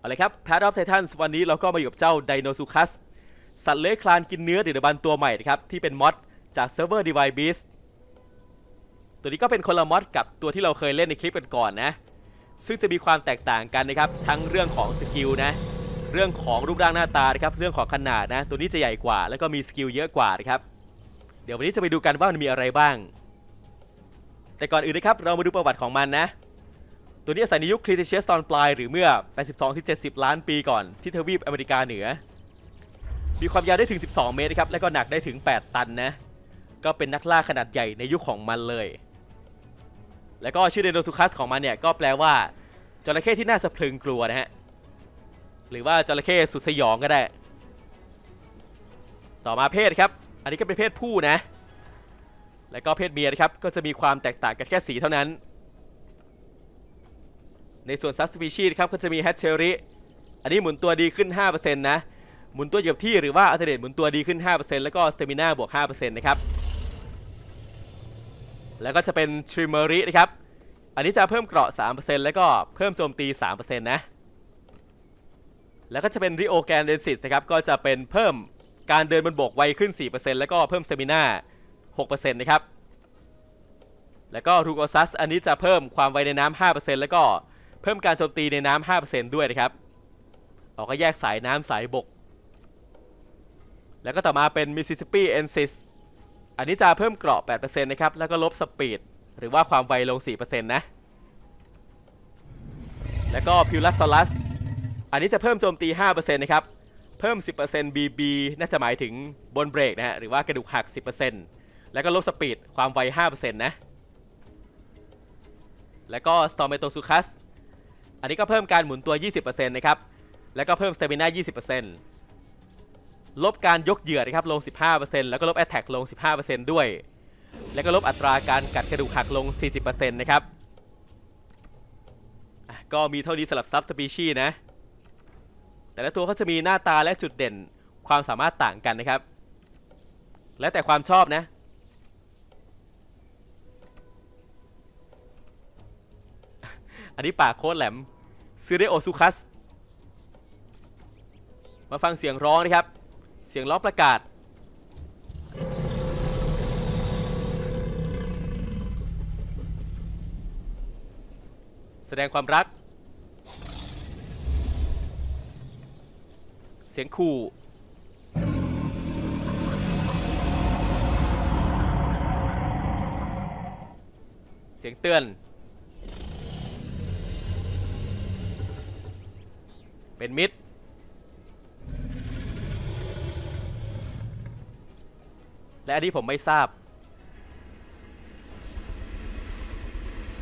เอาลยครับ Path of Titans วันนี้เราก็มาอยู่กับเจ้า Dinosuchus สัตว์เลื้อยคลานกินเนื้อเดึกดบรรพ์ตัวใหม่นะครับ ที่เป็นมอดจากเซิร์ฟเวอร์ Divine Beast ตัวนี้ก็เป็นคนละมอดกับตัวที่เราเคยเล่นในคลิปกันก่อนนะ ซึ่งจะมีความแตกต่างกันนะครับ ทั้งเรื่องของสกิลนะ เรื่องของรูปร่างหน้าตานะครับ เรื่องของขนาดนะ ตัวนี้จะใหญ่กว่า แล้วก็มีสกิลเยอะกว่านะครับ เดี๋ยววันนี้จะไปดูกันว่ามันมีอะไรบ้าง แต่ก่อนอื่นนะครับ เรามาดูประวัติของมันนะ ตัวนี้อาศัยในยุคครีเทเชียสตอนปลาย หรือเมื่อ 82-70 ล้านปีก่อนที่ทวีปอเมริกาเหนือ มีความยาวได้ถึง 12 เมตรนะครับ และก็หนักได้ถึง 8 ตันนะ ก็เป็นนักล่าขนาดใหญ่ในยุคของมันเลย แล้วก็ชื่อเดโนซูคัสของมันเนี่ยก็แปลว่าจระเข้ที่น่าสะพรึงกลัวนะฮะ หรือว่าจระเข้สุดสยองก็ได้ ต่อมาเพศครับ อันนี้ก็เป็นเพศผู้นะ แล้วก็เพศเมียนะครับ ก็จะมีความแตกต่างกันแค่สีเท่านั้น ในส่วนซับสปีชีส์ครับก็จะมีแฮตเชอริอันนี้หมุนตัวดีขึ้น 5%นะหมุนตัวเหยียบที่หรือว่าอัลเทเดตหมุนตัวดีขึ้น 5%แล้วก็สเตมิน่าบวก 5%นะครับ แล้วก็จะเป็นทริมเมอรินะครับ อันนี้จะเพิ่มเกราะ 3%แล้วก็เพิ่มโจมตี 3%นะ แล้วก็จะเป็นริโอแกนเดนซิสนะครับ ก็จะเป็นเพิ่มการเดินบนบกไวขึ้น 4%แล้วก็เพิ่มสเตมิน่า 6%นะครับ แล้วก็รูโกซัสอันนี้จะเพิ่มความไวในน้ำ 5%แล้วก็ เพิ่มการโจมตีในน้ำ5%ด้วยนะครับเราก็แยกสายน้ำสายบก แล้วก็ต่อมาเป็น Mississippi Ensis อันนี้จะเพิ่มเกราะ8%นะครับ แล้วก็ลบสปีด หรือว่าความไวลง 4%นะ แล้วก็ p u l a s a u r u s อันนี้จะเพิ่มโจมตี 5%นะครับ เพิ่ม 10% BB น่าจะหมายถึงบนเบรกนะฮะ หรือว่ากระดูกหัก 10%แล้วก็ลบสปีด ความไว 5%นะ แล้วก็ Stormatosuchus อันนี้ก็เพิ่มการหมุนตัว 20%นะครับ แล้วก็เพิ่ม Stamina 20%ลบการยกเหยื่อนะครับลง 15%แล้วก็ลบ Attack ลง 15%ด้วย แล้วก็ลบอัตราการกัดกระดูกหักลง 40%นะครับก็มีเท่านี้สำหรับซับสปีชีนะ แต่ละตัวเขาจะมีหน้าตาและจุดเด่นความสามารถต่างกันนะครับ แล้วแต่ความชอบนะอันนี้ปากโคตรแหลม ซื้อได้โอซูคัส มาฟังเสียงร้องนะครับ เสียงร้องประกาศ แสดงความรัก เสียงขู่เสียงเตือน เป็นมิตรและอันนี้ผมไม่ทราบ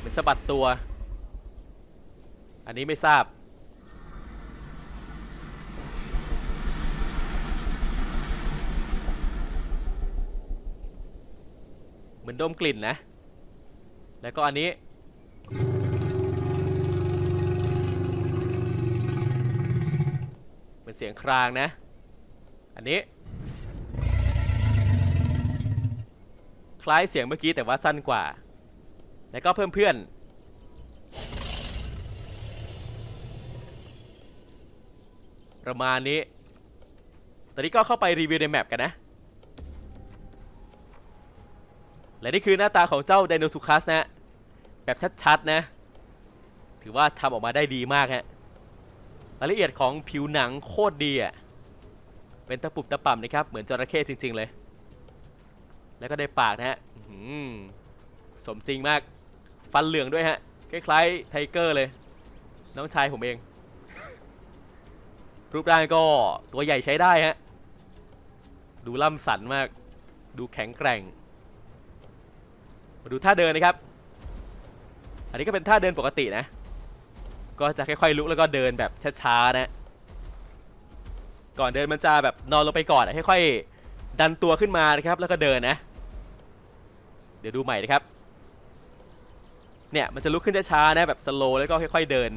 เป็นสะบัดตัว อันนี้ไม่ทราบ เหมือนดมกลิ่นนะ แล้วก็อันนี้ เป็นเสียงครางนะ อันนี้ คล้ายเสียงเมื่อกี้แต่ว่าสั้นกว่า แล้วก็เพิ่มเพื่อนประมาณนี้ ตอนนี้ก็เข้าไปรีวิวในแมปกันนะ และนี่คือหน้าตาของเจ้าไดโนซูคัสนะ แบบชัดๆนะ ถือว่าทำออกมาได้ดีมากฮะ รายละเอียดของผิวหนังโคตรดีอะ เป็นตะปุบตะป่ำนะครับ เหมือนจระเข้จริง ๆ เลย แล้วก็ได้ปากนะฮะสมจริงมาก ฟันเหลืองด้วยฮะ คล้ายๆไทเกอร์เลย น้องชายผมเอง รูปร่างก็ตัวใหญ่ใช้ได้ฮะ ดูล่ำสันมาก ดูแข็งแกร่ง มาดูท่าเดินนะครับ อันนี้ก็เป็นท่าเดินปกตินะ ก็จะค่อยๆลุกแล้วก็เดินแบบช้าๆนะก่อนเดินมันจะแบบนอนลงไปก่อนค่อยๆดันตัวขึ้นมานะครับ แล้วก็เดินนะ เดี๋ยวดูใหม่นะครับ เนี่ยมันจะลุกขึ้นช้าๆนะแบบสโลแล้วก็ค่อยๆเดิน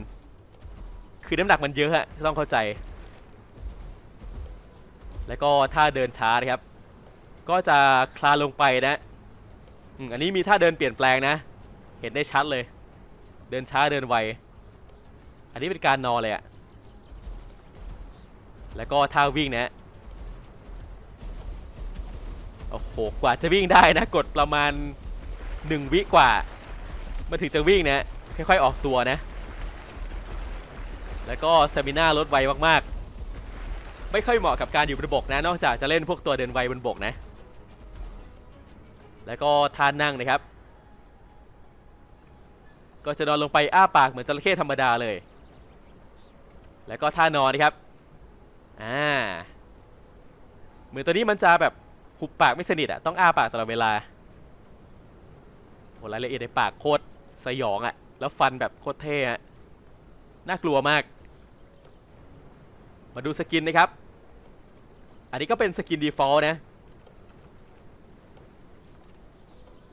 คือน้ำหนักมันเยอะอะต้องเข้าใจ แล้วก็ท่าเดินช้านะครับ ก็จะคลานลงไปนะอันนี้มีท่าเดินเปลี่ยนแปลงนะ เห็นได้ชัดเลย เดินช้าเดินไว อันนี้เป็นการนอนเลยอะแล้วก็ท่าวิ่งนะ โอ้โห กว่าจะวิ่งได้นะ กดประมาณ1วิกว่ามันถึงจะวิ่งนะ ค่อยๆออกตัวนะ แล้วก็สมิน่าลดไวมากๆ ไม่ค่อยเหมาะกับการอยู่บนบกนะ นอกจากจะเล่นพวกตัวเดินไวบนบกนะ แล้วก็ท่านั่งนะครับ ก็จะนอนลงไปอ้าปากเหมือนจระเข้ธรรมดาเลย แล้วก็ท่านอนนะครับอ่าเหมือนตัวนี้มันจะแบบหุบปากไม่สนิทอะต้องอ้าปากตลอดเวลาโหรายละเอียดในปากโคตรสยองอะแล้วฟันแบบโคตรเท่อะน่ากลัวมาก มาดูสกินนะครับ อันนี้ก็เป็นสกินดีฟอลต์นะ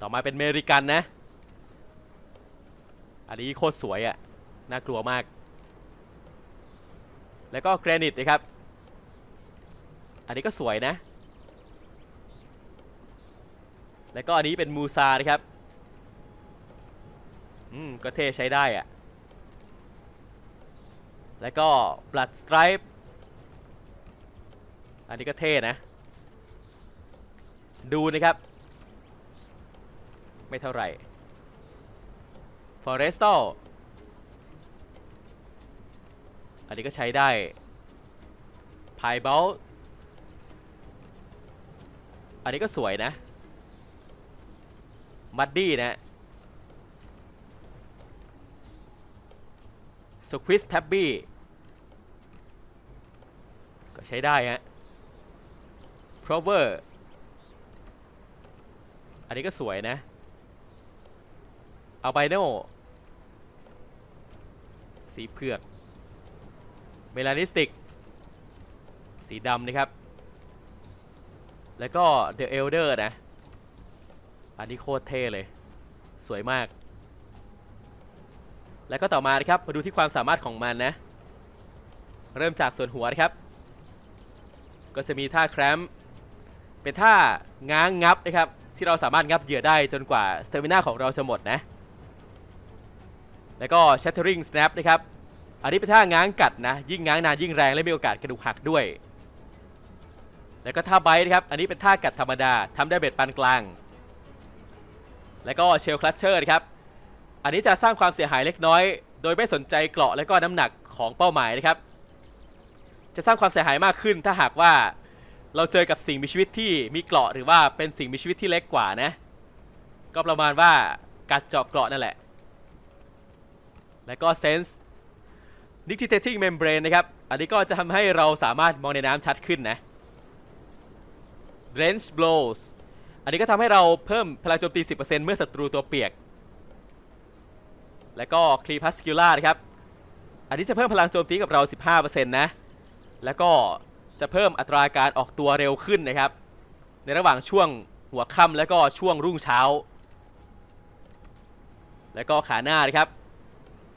ต่อมาเป็นเมริกันนะ อันนี้โคตรสวยอะน่ากลัวมาก แล้วก็แกรนิตนะครับ อันนี้ก็สวยนะ แล้วก็อันนี้เป็นมูซานะครับ อืม ก็เท่ใช้ได้อะแล้วก็ Blood Stripe อันนี้ก็เท่นะ ดูนะครับ ไม่เท่าไหร่ Forestal อันนี้ก็ใช้ได้ p i b a l อันนี้ก็สวยนะ มัดดี้นะสควิสแท็บบี้ก็ใช้ได้ฮะ p r o v e r อันนี้ก็สวยนะ a l b i n o สีเผือก เมลานิสติก สีดำนะครับ แล้วก็ The Elder นะ อันนี้โคตรเท่เลย สวยมาก แล้วก็ต่อมานะครับ มาดูที่ความสามารถของมันนะ เริ่มจากส่วนหัวนะครับ ก็จะมีท่าแครมป์เป็นท่าง้างงับนะครับ ที่เราสามารถงับเหยื่อได้จนกว่าเตมิน่าของเราจะหมดนะ แล้วก็ Shattering Snap นะครับ อันนี้เป็นท่าง้างกัดนะ ยิ่งง้างนานยิ่งแรงและมีโอกาสกระดูกหักด้วย แล้วก็ท่าไบต์นะครับ อันนี้เป็นท่ากัดธรรมดาทำได้เบ็ดปานกลาง แล้วก็เชลคลัตเชอร์ครับ อันนี้จะสร้างความเสียหายเล็กน้อย โดยไม่สนใจเกราะและก็น้ำหนักของเป้าหมายนะครับ จะสร้างความเสียหายมากขึ้นถ้าหากว่าเราเจอกับสิ่งมีชีวิตที่มีเกราะหรือว่าเป็นสิ่งมีชีวิตที่เล็กกว่านะ ก็ประมาณว่ากัดเจาะเกราะนั่นแหละ แล้วก็ Sense Nictitating Membrane นะครับ อันนี้ก็จะทำให้เราสามารถมองในน้ำชัดขึ้นนะ Drench Blows อันนี้ก็ทำให้เราเพิ่มพลังโจมตี 10%เมื่อศัตรูตัวเปียก แล้วก็ Crepuscular นะครับ อันนี้จะเพิ่มพลังโจมตีกับเรา 15%นะ แล้วก็จะเพิ่มอัตราการออกตัวเร็วขึ้นนะครับ ในระหว่างช่วงหัวค่ำแล้วก็ช่วงรุ่งเช้า แล้วก็ขาหน้านะครับ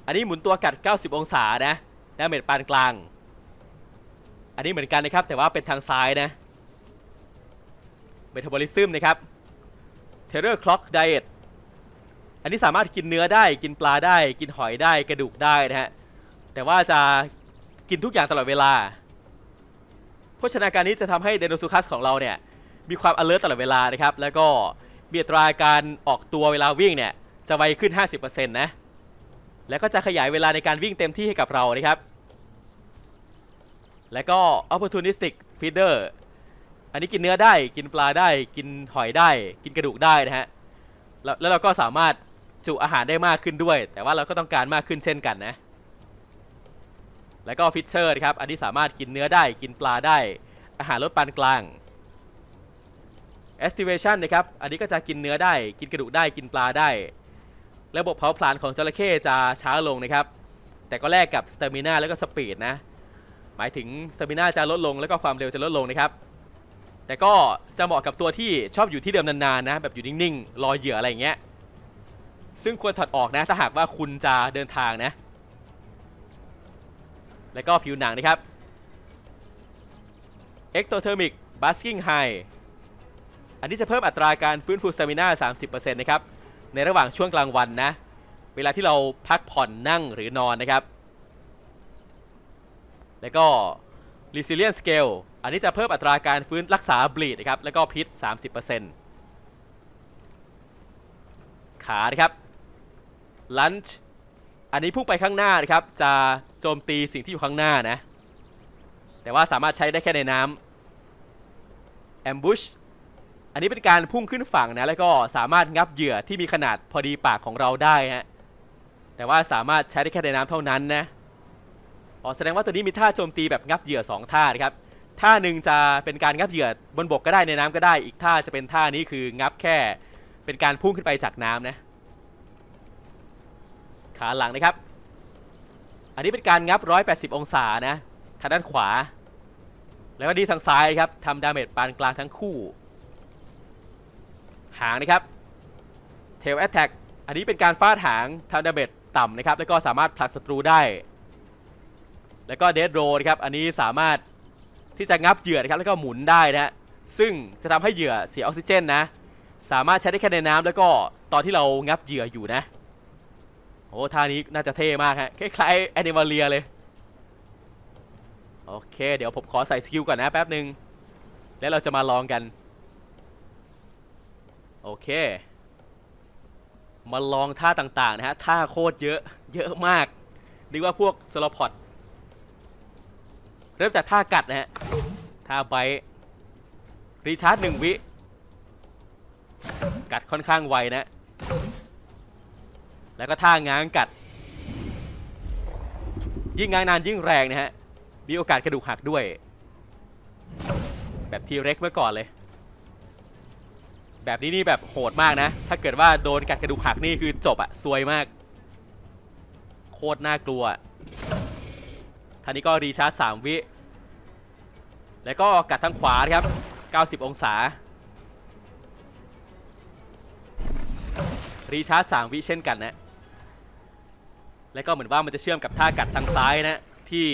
อันนี้หมุนตัวกัด 90 องศานะดาเมจปานกลาง อันนี้เหมือนกันนะครับ แต่ว่าเป็นทางซ้ายนะเมตาบอลิซึมนะครับเทเลอร์คล็อกไดเอทอันนี้สามารถกินเนื้อได้กินปลาได้ กินหอยได้กระดูกได้นะฮะแต่ว่าจะกินทุกอย่างตลอดเวลาโภชนาการนี้จะทำให้เดโนซูคัสของเราเนี่ยมีความ alert ตลอดเวลานะครับ แล้วก็มีอัตราการออกตัวเวลาวิ่งเนี่ยจะไวขึ้น 50%นะ แล้วก็จะขยายเวลาในการวิ่งเต็มที่ให้กับเรานะครับ แล้วก็ opportunistic feeder อันนี้กินเนื้อได้กินปลาได้กินหอยได้ กินกระดูกได้นะฮะแล้วเราก็สามารถจุอาหารได้มากขึ้นด้วย แต่ว่าเราก็ต้องการมากขึ้นเช่นกันนะ แล้วก็ฟิชเชอร์ครับ อันนี้สามารถกินเนื้อได้ กินปลาได้ อาหารลดปานกลาง estivation นะครับ อันนี้ก็จะกินเนื้อได้ กินกระดูกได้ กินปลาได้ ระบบเผาผลาญของจระเข้จะช้าลงนะครับ แต่ก็แลกกับสเตมินาแล้วก็สปีดนะ หมายถึงสเตมินาจะลดลงแล้วก็ความเร็วจะลดลงนะครับ แต่ก็จะเหมาะกับตัวที่ชอบอยู่ที่เดิมนานๆนะ แบบอยู่นิ่งๆ รอเหยื่ออะไรอย่างเงี้ย ซึ่งควรถอดออกนะ ถ้าหากว่าคุณจะเดินทางนะ แล้วก็ผิวหนังนะครับ Ectothermic Basking High อันนี้จะเพิ่มอัตราการฟื้นฟูสเตมินา30%นะครับ ในระหว่างช่วงกลางวันนะ เวลาที่เราพักผ่อนนั่งหรือนอนนะครับ แล้วก็ Resilient Scale อันนี้จะเพิ่มอัตราการฟื้นรักษาบลีดนะครับ แล้วก็พิษ 30%ขานะครับ Lunge อันนี้พุ่งไปข้างหน้านะครับ จะโจมตีสิ่งที่อยู่ข้างหน้านะ แต่ว่าสามารถใช้ได้แค่ในน้ำ Ambush อันนี้เป็นการพุ่งขึ้นฝั่งนะแล้วก็สามารถงับเหยื่อที่มีขนาดพอดีปากของเราได้ฮะแต่ว่าสามารถใช้ได้แค่ในน้ำเท่านั้นนะอ๋อแสดงว่าตัวนี้มีท่าโจมตีแบบงับเหยื่อ 2 ท่านะครับท่าหนึ่งจะเป็นการงับเหยื่อบนบกก็ได้ในน้ำก็ได้ อีกท่าจะเป็นท่านี้คืองับแค่เป็นการพุ่งขึ้นไปจากน้ำนะ ขาหลังนะครับ อันนี้เป็นการงับ 180 องศานะทางด้านขวา แล้วก็ดีทางซ้ายครับทำดาเมจปานกลางทั้งคู่ หางนะครับ Tail Attack อันนี้เป็นการฟาดหางทำดาเมจต่ำนะครับ แล้วก็สามารถผลักศัตรูได้ แล้วก็เดดโรนะครับ อันนี้สามารถที่จะงับเหยื่อนะครับ แล้วก็หมุนได้นะซึ่งจะทำให้เหยื่อเสียออกซิเจนนะ สามารถใช้ได้แค่ในน้ำแล้วก็ตอนที่เรางับเหยื่ออยู่นะ โอ้ท่านี้น่าจะเท่มากฮะ คล้ายๆแอนิมาเลียเลย โอเค เดี๋ยวผมขอใส่สกิลก่อนนะแป๊บหนึ่งแล้วเราจะมาลองกัน โอเค มาลองท่าต่างๆนะฮะ ท่าโคตรเยอะ เยอะมากนึกว่าพวกสโลพอดเริ่มจากท่ากัดนะฮะ ท่าไบรีชาร์จหนึ่งวิ กัดค่อนข้างไวนะ แล้วก็ท่าง้างกัด ยิ่งง้างนานยิ่งแรงนะฮะ มีโอกาสกระดูกหักด้วย แบบทีเร็กเมื่อก่อนเลย แบบนี้นี่แบบโหดมากนะ ถ้าเกิดว่าโดนกัดกระดูกหักนี่คือจบอะซวยมาก โคตรน่ากลัวท่านี้ก็รีชาร์จ3วิ แล้วก็กัดทางขวาครับ 90 องศา รีชาร์จ3วิเช่นกันนะ แล้วก็เหมือนว่ามันจะเชื่อมกับท่ากัดทางซ้ายนะ ที่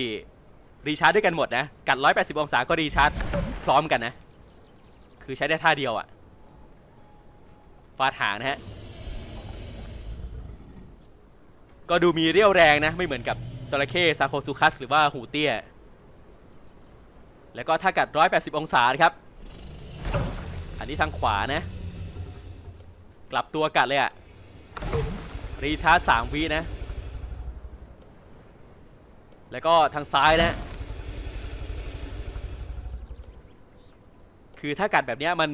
รีชาร์จด้วยกันหมดนะ กัด 180 องศาก็รีชาร์จพร้อมกันนะ คือใช้ได้ท่าเดียวอะฟาดหางนะฮะ ก็ดูมีเรี่ยวแรงนะ ไม่เหมือนกับจระเข้ซาโคซูคัส หรือว่าหูเตี้ย แล้วก็ถ้ากัด 180 องศาครับ อันนี้ทางขวานะ กลับตัวกัดเลยอะรีชาร์จ3วินะ แล้วก็ทางซ้ายนะ คือถ้ากัดแบบนี้มัน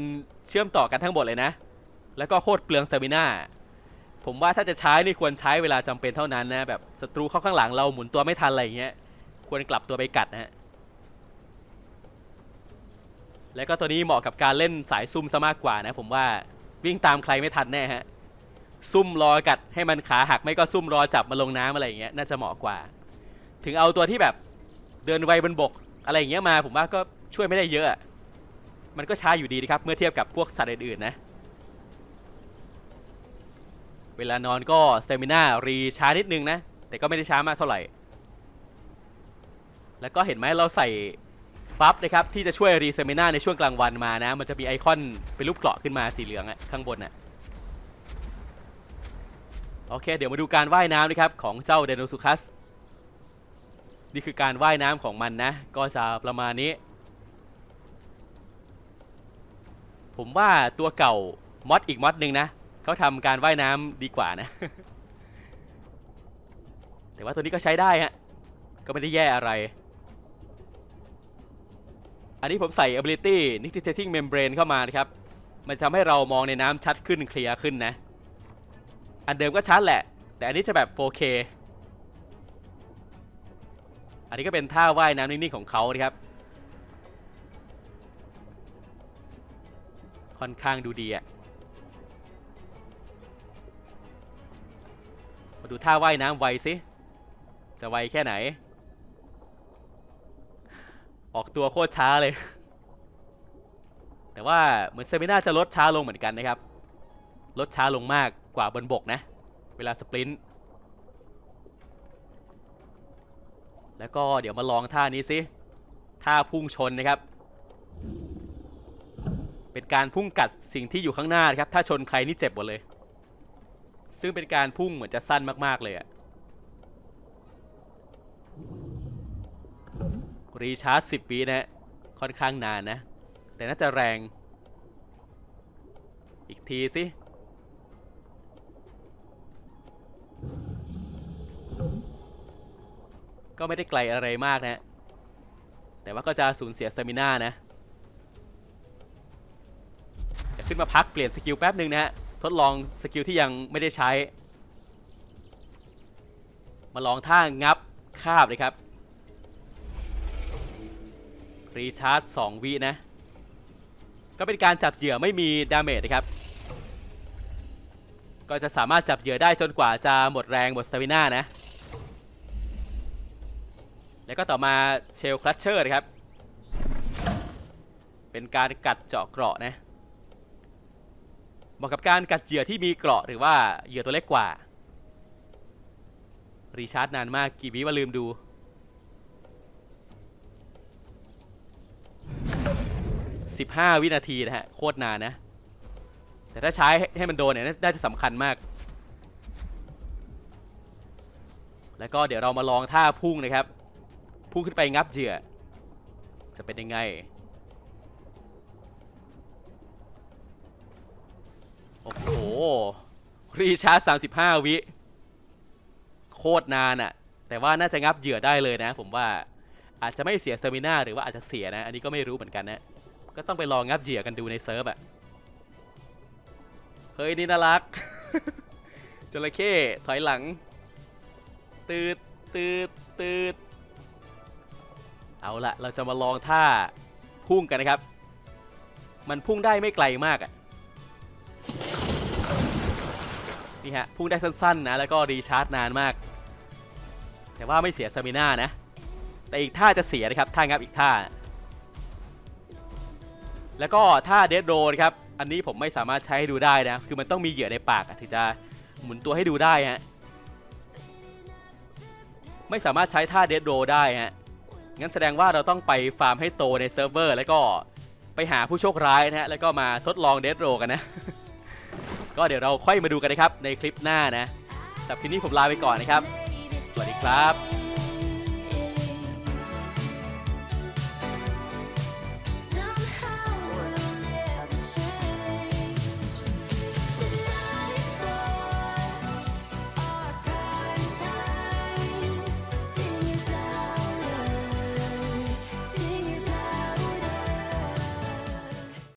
เชื่อมต่อกันทั้งหมดเลยนะ แล้วก็โคตรเปลืองสเตมิน่าผมว่าถ้าจะใช้นี่ควรใช้เวลาจำเป็นเท่านั้นนะแบบศัตรูเข้าข้างหลังเราหมุนตัวไม่ทันอะไรอย่างเงี้ยควรกลับตัวไปกัดนะฮะแล้วก็ตัวนี้เหมาะกับการเล่นสายซุ่มซะมากกว่านะ ผมว่าวิ่งตามใครไม่ทันแน่ฮะซุ่มรอกัดให้มันขาหักไม่ก็ซุ่มรอจับมาลงน้ำอะไรอย่างเงี้ยน่าจะเหมาะกว่า ถึงเอาตัวที่แบบเดินไวบนบกอะไรอย่างเงี้ยมา ผมว่าก็ช่วยไม่ได้เยอะ มันก็ช้าอยู่ดีนะครับเมื่อเทียบกับพวกสัตว์อื่นๆนะ เวลานอนก็สเตมิน่ารีช้านิดนึงนะ แต่ก็ไม่ได้ช้ามากเท่าไหร่ แล้วก็เห็นไหมเราใส่ฟับนะครับที่จะช่วยรีสเตมิน่าในช่วงกลางวันมานะ มันจะมีไอคอนเป็นรูปเกราะขึ้นมาสีเหลืองอะข้างบนอะโอเค เดี๋ยวมาดูการว่ายน้ำนะครับของเจ้าเดโนซูคัส นี่คือการว่ายน้ำของมันนะ ก็จะประมาณนี้ ผมว่าตัวเก่ามอดอีกมอดหนึ่งนะ เขาทำการว่ายน้ำดีกว่านะ แต่ว่าตัวนี้ก็ใช้ได้ฮะ ก็ไม่ได้แย่อะไร อันนี้ผมใส่ ability nictitating membrane เข้ามานะครับ มันทำให้เรามองในน้ำชัดขึ้นเคลียร์ขึ้นนะ อันเดิมก็ชัดแหละ แต่อันนี้จะแบบ 4K อันนี้ก็เป็นท่าว่ายน้ำนิ่งๆของเขานะครับ ค่อนข้างดูดีอะ มาดูท่าว่ายน้ำไวสิ จะไวแค่ไหน ออกตัวโคตรช้าเลย แต่ว่าเหมือนเซมิน่าจะลดช้าลงเหมือนกันนะครับ ลดช้าลงมากกว่าบนบกนะ เวลาสปรินต์แล้วก็เดี๋ยวมาลองท่านี้สิท่าพุ่งชนนะครับ เป็นการพุ่งกัดสิ่งที่อยู่ข้างหน้านะครับ ถ้าชนใครนี่เจ็บหมดเลย ซึ่งเป็นการพุ่งเหมือนจะสั้นมากๆเลยอะรีชาร์จ10วินะฮะค่อนข้างนานนะ แต่น่าจะแรง อีกทีสิ ก็ไม่ได้ไกลอะไรมากนะ แต่ว่าก็จะสูญเสียสเตมิน่านะเดี๋ยวขึ้นมาพักเปลี่ยนสกิลแป๊บหนึ่งนะฮะ ทดลองสกิลที่ยังไม่ได้ใช้ มาลองท่างับคาบเลยครับ รีชาร์จ 2 วินะ ก็เป็นการจับเหยื่อไม่มีดาเมจนะครับ ก็จะสามารถจับเหยื่อได้จนกว่าจะหมดแรงหมดสตามิน่านะ แล้วก็ต่อมาเชลคลัตเชอร์นะครับ เป็นการกัดเจาะเกราะนะ เหมาะกับการกัดเหยื่อที่มีเกราะหรือว่าเหยื่อตัวเล็กกว่า รีชาร์จนานมากกี่วิว่าลืมดู 15 วินาทีนะฮะ โคตรนานนะ แต่ถ้าใช้ให้มันโดนเนี่ยน่าจะสำคัญมาก แล้วก็เดี๋ยวเรามาลองท่าพุ่งนะครับ พุ่งขึ้นไปงับเหยื่อ จะเป็นยังไง โอ้โหรีชาร์จ35วิ โคตรนานอะแต่ว่าน่าจะงับเหยื่อได้เลยนะ ผมว่าอาจจะไม่เสียเซมินาหรือว่าอาจจะเสียนะ อันนี้ก็ไม่รู้เหมือนกันนะ ก็ต้องไปลองงับเหยื่อกันดูในเซิร์ฟอะเฮ้ย นี่น่ารักจระเข้ถอยหลัง ตืดตืดตืดเอาละเราจะมาลองท่าพุ่งกันนะครับ มันพุ่งได้ไม่ไกลมากอะ นี่ฮะพุ่งได้สั้นๆนะแล้วก็รีชาร์จนานมาก แต่ว่าไม่เสียสมิน่านะ แต่อีกท่าจะเสียนะครับท่างับอีกท่า แล้วก็ท่าเดดโรครับอันนี้ผมไม่สามารถใช้ให้ดูได้นะ คือมันต้องมีเหยื่อในปากถึงจะหมุนตัวให้ดูได้ฮะไม่สามารถใช้ท่าเดดโรได้ฮะงั้นแสดงว่าเราต้องไปฟาร์มให้โตในเซิร์ฟเวอร์ แล้วก็ไปหาผู้โชคร้ายนะฮะแล้วก็มาทดลองเดดโรกันนะ ก็เดี๋ยวเราค่อยมาดูกันนะครับในคลิปหน้านะสำหรับคลิปนี้ผมลาไปก่อนนะครับ สวัสดีครับ